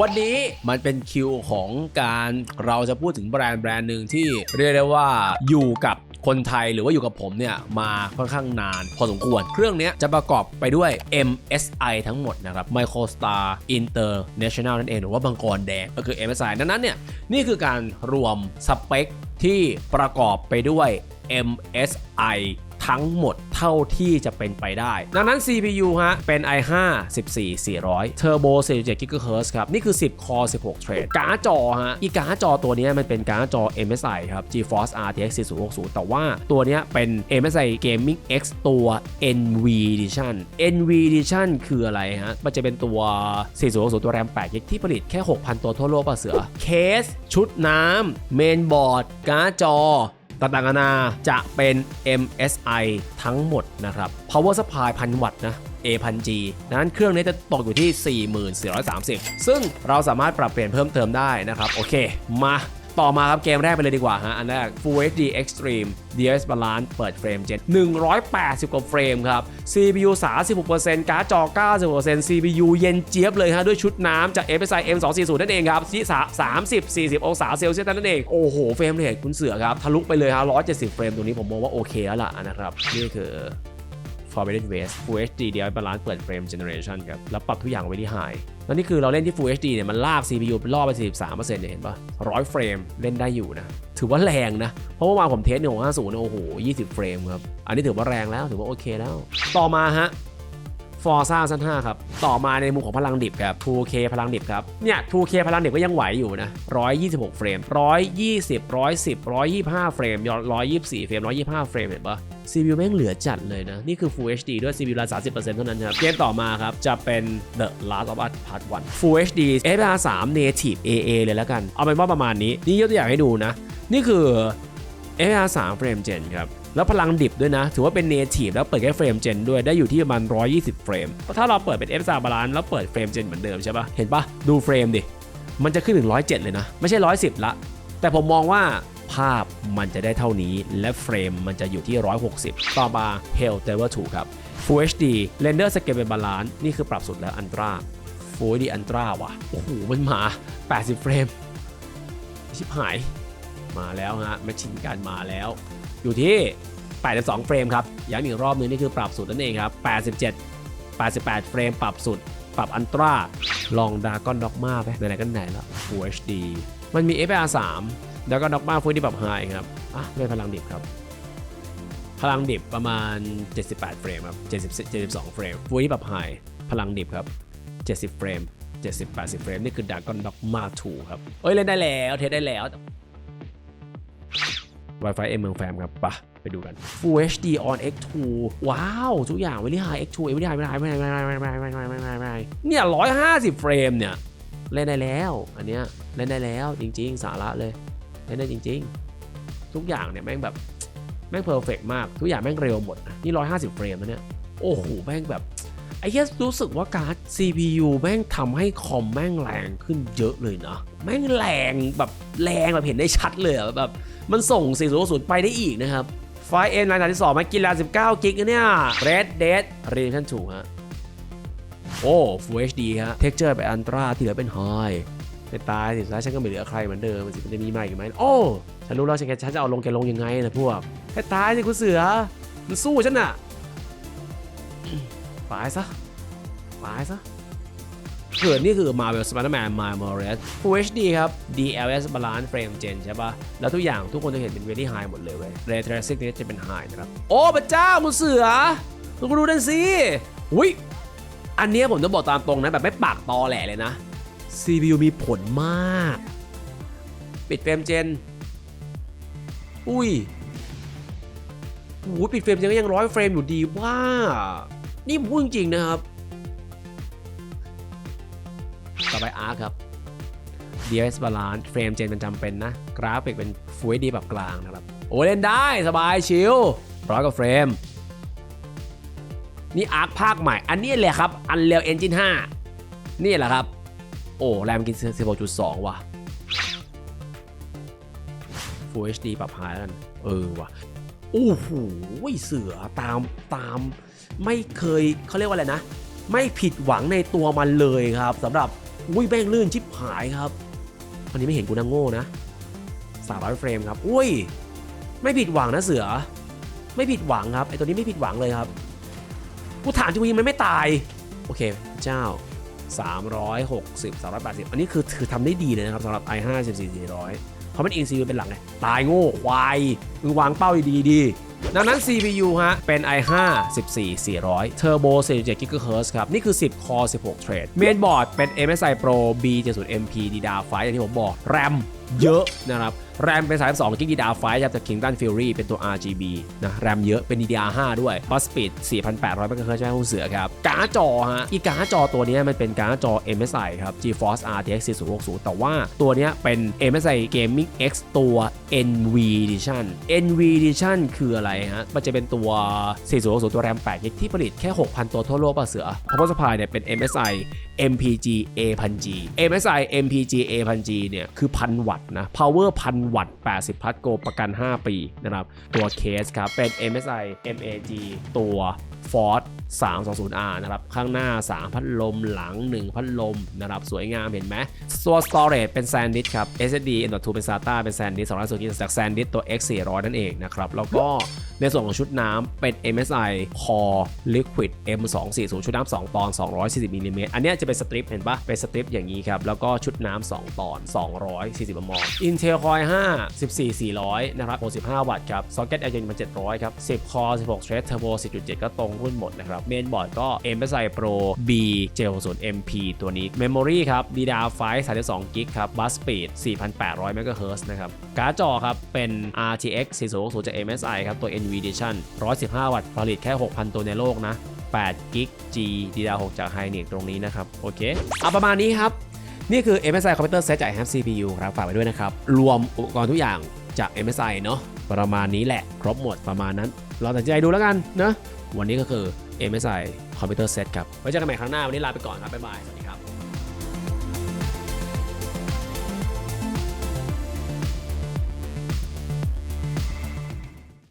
วันนี้มันเป็นคิวของการเราจะพูดถึงแบรนด์แบรนด์หนึ่งที่เรียกได้ว่าอยู่กับคนไทยหรือว่าอยู่กับผมเนี่ยมาค่อนข้างนานพอสมควร เครื่องนี้จะประกอบไปด้วย MSI ทั้งหมดนะครับ Microstar International นั่นเอง หรือว่าบังกรแดงก็คือ MSI ดังนั้นเนี่ยนี่คือการรวมสเปคที่ประกอบไปด้วย MSI ทั้งหมดเท่าที่จะเป็นไปได้ ดังนั้น CPU ฮะ เป็น i5 14400 Turbo 47 GHz ครับ นี่คือ 10 Core 16 Thread การ์ดจอฮะ อีการ์ดจอตัวนี้มันเป็นการ์ดจอ MSI ครับ GeForce RTX 4060 แต่ว่าตัวนี้เป็น MSI Gaming X ตัว NV Edition NV Edition คืออะไรฮะ มันจะเป็นตัว 4060 ตัวแรม8 g ที่ผลิตแค่ 6,000 ตัวทั่วโลกป่ะเสือ เคส ชุดน้ำเมนบอร์ดการ์ดจอ ต่างๆนานาจะเป็น MSI ทั้งหมดนะครับ Power Supply พันวัตต์นะ A พัน G ดังนั้นเครื่องนี้จะตกอยู่ที่ 4430 ซึ่งเราสามารถปรับเปลี่ยนเพิ่มเติมได้นะครับ โอเค มา ต่อมาครับเกมแรกไปเลยดีกว่าฮะ อันแรก Full HD Extreme DLS Balance เปิดเฟรมเจ็ด180 กว่าเฟรมครับ CPU 36%การ์ดจอ 90% CPU เย็นเจี๊ยบเลยฮะ ด้วยชุดน้ำจาก MSI M240 นั่นเองครับที่30 40 องศาเซลเซียสนั่นเอง โอ้โห เฟรมเรทคุณเสือครับ ทะลุไปเลยฮะ170 เฟรมตรงนี้ผมมองว่าโอเคแล้วล่ะนะครับ นี่คือ Forbidden West Full HD DLS Balance เปิดเฟรม Generation ครับ แล้วปรับทุกอย่างไว้ที่ High แล้วนี่คือเราเล่นที่ Full HD เนี่ยมันลาก CPU เปล่อไป 43%เนี่ยเห็นปะ100เฟรมเล่นได้อยู่นะ ถือว่าแรงนะ เพราะเมื่อวานผมเทสหนี่ยโอ้โห 20 เฟรมครับ อันนี้ถือว่าแรงแล้วถือว่าโอเคแล้ว ต่อมาฮะ Forza สั้น5ครับ ต่อมาในมุมของพลังดิบครับ 2K พลังดิบครับ เนี่ย 2K พลังดิบก็ยังไหวอยู่นะ 126 เฟรม 120 110 125 เฟรม 124 เฟรม 125 เฟรม เห็นปะ CPU แม่งเหลือจัดเลยนะ นี่คือ Full HD ด้วย CPU ละ30%เท่านั้นครับ เกมต่อมาครับ จะเป็น The Last of Us Part 1 Full HD FR 3 Native AA เลยแล้วกัน เอาเป็นว่าประมาณนี้ นี่ยกตัวอย่างให้ดูนะ นี่คือ FR 3 Frame Gen ครับแล้วพลังดิบด้วยนะ ถือว่าเป็น Native แล้วเปิดแค่เฟรมเจนด้วยได้อยู่ที่ประมาณ 120 เฟรมถ้าเราเปิดเป็น F 3 Balance แล้วเปิดเฟรมเจนเหมือนเดิมใช่ปะเห็นปะดูเฟรมดิ มันจะขึ้นถึง 107 เลยนะ ไม่ใช่ 110 ละ แต่ผมมองว่าภาพมันจะได้เท่านี้และเฟรมมันจะอยู่ที่ 160 ต่อมา Hell Tower 2ครับ Full HD Render Scale เป็นบาลานซ์นี่คือปรับสุดแล้ว Ultra Full HD Ultra ว่ะโอ้โหมันมา 80 เฟรมชิบหาย มาแล้วฮะแมชชินการมาแล้ว อยู่ที่ 82 เฟรมครับย้ำอีกรอบนึงนี่คือปรับสุดนั่นเองครับ 87 88 เฟรมปรับสุด ปรับอันตราลองดากอนด็อกมาไปไหนๆก็ไหนแล้ว Full HD มันมี FR 3ดากอนด็อกมาฟูที่ปรับไฮครับอะด้วยพลังดิบครับพลังดิบประมาณ 78 เฟรมครับ70 72 เฟรมฟูที่ปรับไฮพลังดิบครับ 70 เฟรม70 80 เฟรม นี่คือดากอนด็อกมา2ครับ เอ้ย เล่นได้แล้ว เทสได้แล้ว Wi-Fi เอ็มเมืองแฟมครับปะไปดูกัน Full HD on X2 ว้าว ทุกอย่างไว้ที่ High X2 ไม่ได้ไม่ได้ไม่ได้ไม่ได้ไม่ได้ไม่ได้ไม่ได้ไม่ได้ไม่ได้เนี่ย150เฟรมเนี่ยเล่นได้แล้ว อันเนี้ยเล่นได้แล้วจริง ๆ สาระเลยเล่นได้จริง ๆ ทุกอย่างเนี่ยแม่งแบบแม่งเพอร์เฟกมาก ทุกอย่างแม่งเร็วหมดนะนี่150เฟรมนะเนี่ยโอ้โหแม่งแบบ ไอ้เหี้ยรู้สึกว่าการ์ด CPU แม่งทำให้คอมแม่งแรงขึ้นเยอะเลยนะ แม่งแรงแบบแรงแบบเห็นได้ชัดเลยแบบมันส่ง 400ไปได้อีกนะครับไฟเอ็นรายการที่ 2 มากินแล้ว19 กิกะเนี่ย Red Dead Redemption 2ฮะ โอ้ Full HD ฮะ Texture ไปอันตราที่เหลือเป็น High ไปตายสิสุดท้ายฉันก็ไม่เหลือใครเหมือนเดิมมันสิมันจะมีใหม่อีกไหมโอ้ ฉันรู้แล้วฉันจะเอาลงแกลงยังไงนะพวกให้ตายสิคุณเสือมันสู้ฉันน่ะ ตายซะ ตายซะเกิดนี่คือ Marvel Spider-Man Miles Morales Full HD ครับ DLS Balance Frame Gen ใช่ปะแล้วทุกอย่างทุกคนจะเห็นเป็น very high หมดเลยเว้ย Ray Tracing นี่จะเป็น high นะครับ โอ้พระเจ้ามุนเสือคุณก็ดูนั่นสิอุ้ยอันนี้ผมจะบอกตามตรงนะ แบบไม่ปากตอแหลเลยนะ CPU มีผลมาก ปิดเฟรมเจน อุ้ยโอ้โหปิดเฟรมเจนก็ยังร้อยเฟรมอยู่ดีว่า นี่พูดจริงๆนะครับ ต่อไปอาร์ครับ DS Balance เฟรมเจนเป็นจำเป็นนะ กราฟิกเป็น Full HD แบบกลางนะครับ โอ้เล่นได้สบายชิลร้อยกว่าเฟรม นี่อาร์คภาคใหม่ อันนี้แหละครับอันเร็ว Engine 5 นี่แหละครับ โอ้ แรมกิน 16.2 ว่ะ Full HD ปรับไฮแล้วกัน เออว่ะ โอ้โหเสือตามตาม ไม่เคยเขาเรียกว่าอะไรนะ ไม่ผิดหวังในตัวมันเลยครับสำหรับอุ้ยแม่งลื่นชิบหายครับอันนี้ไม่เห็นกูนังโง่นะ300เฟรมครับอุ้ย ไม่ผิดหวังนะเสือ ไม่ผิดหวังครับไอตัวนี้ไม่ผิดหวังเลยครับกูถามจริงๆมันไม่ตายโอเคเจ้า 360 380 อันนี้คือถือทำได้ดีเลยนะครับสำหรับ i5 14400เพราะมันอิง CPU เป็นหลักไงตายโง่ควายมึงวางเป้าดีดี ดังนั้น CPU ฮะ เป็น i5 14400 Turbo 47 GHz ครับ นี่คือ 10 Core 16 Thread เมนบอร์ดเป็น MSI Pro B70MP DDR5 อย่างที่ผมบอก RAM เยอะนะครับ แรมเป็น 32 g b DDR5 จาก Kingdom Fury เป็นตัว RGB นะแรมเยอะเป็น DDR5 ด้วย Bus Speed 4,800 MHz ใช่ไหมคุณเสือครับการ์ดจอฮะอีการ์ดจอตัวนี้มันเป็นการ์ดจอ MSI ครับ GeForce RTX 4060 แต่ว่าตัวนี้เป็น MSI Gaming X ตัว NV Edition NV Edition คืออะไรฮะมันจะเป็นตัว 4060 ตัวแรม8 g b ที่ผลิตแค่ 6,000 ตัวทั่วโลกป่ะเสือ Power Supply เนี่ยเป็น MSI MPG A1000G MSI MPG A1000G เนี่ยคือพันวัตต์นะ power พันวัตต์ 80 พัทโกประกัน 5 ปีนะครับ ตัวเคสครับ เป็น MSI MAG ตัว Ford 320R นะครับ ข้างหน้า 3 พัดลมหลัง 1 พัดลมนะครับ สวยงามเห็นไหมตัว storage เป็น SanDisk ครับ SSD M.2 เป็น SATA เป็น SanDisk 200 กิกจาก SanDisk ตัว X400 นั่นเองนะครับ แล้วก็ ในส่วนของชุดน้ำเป็น MSI Core Liquid M240 ชุดน้ำ2ตอน 240มิลลิเมตรอันนี้จะเป็นสตริปเห็นปะเป็นสตริปอย่างนี้ครับ แล้วก็ชุดน้ำ2ตอน 240มม Intel Core 5 14400 นะครับ 65 วัตต์ครับ Socket RGB มัน700 ครับ 10 Core 16 Thread Turbo 10.7 ก็ตรงรุ่นหมดนะครับเมนบอร์ดก็ MSI Pro B 760 MP ตัวนี้ Memory ครับ DDR5 32 g b ครับ Bus Speed 4,800 MHz นะครับ การ์ดจอครับ เป็น RTX 4060จาก MSI ครับ ตัว NV Edition 115 วัตต์ผลิตแค่ 6,000 ตัวในโลกนะ8 g b G DDR6 จาก Hynix ตรงนี้นะครับ โอเคเอาประมาณนี้ครับ นี่คือ MSI Computer Set จาก h a m CPU ครับ ฝากไว้ด้วยนะครับ รวมอุปกรณ์ทุกอย่างจาก MSI เนาะประมาณนี้แหละ ครบหมดประมาณนั้น เราตัดใจดูแล้วกันเนาะวันนี้ก็คือ MSI Computer Set ครับ ไว้เจอกันใหม่ครั้งหน้า วันนี้ลาไปก่อนครับ บ๊ายบายสวัสดี